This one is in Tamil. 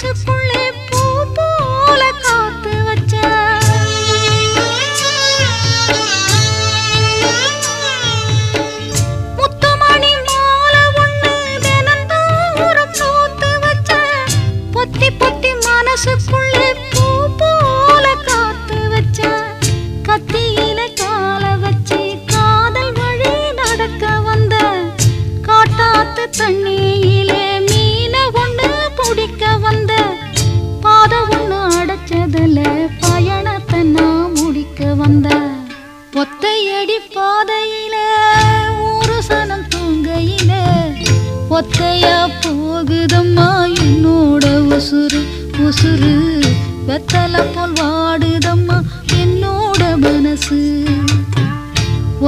மனசுக்குள்ளே பூ போல காத்து வச்ச. முத்துமணி மால ஒண்ணு தினந்தோறும் பூத்து வச்ச. பொத்தி பொத்தி மனசுக்குள்ளே பூ போல காத்து வச்ச. கத்தியில கால வச்சு காதல் வழி நடக்க பொத்தையடி பாதையில ஒரு சனம் தூங்கையில. பொத்தையா போகுதம்மா என்னோட உசுறு உசுறு. வெத்தலை போல் வாடுதம்மா என்னோட மனசு.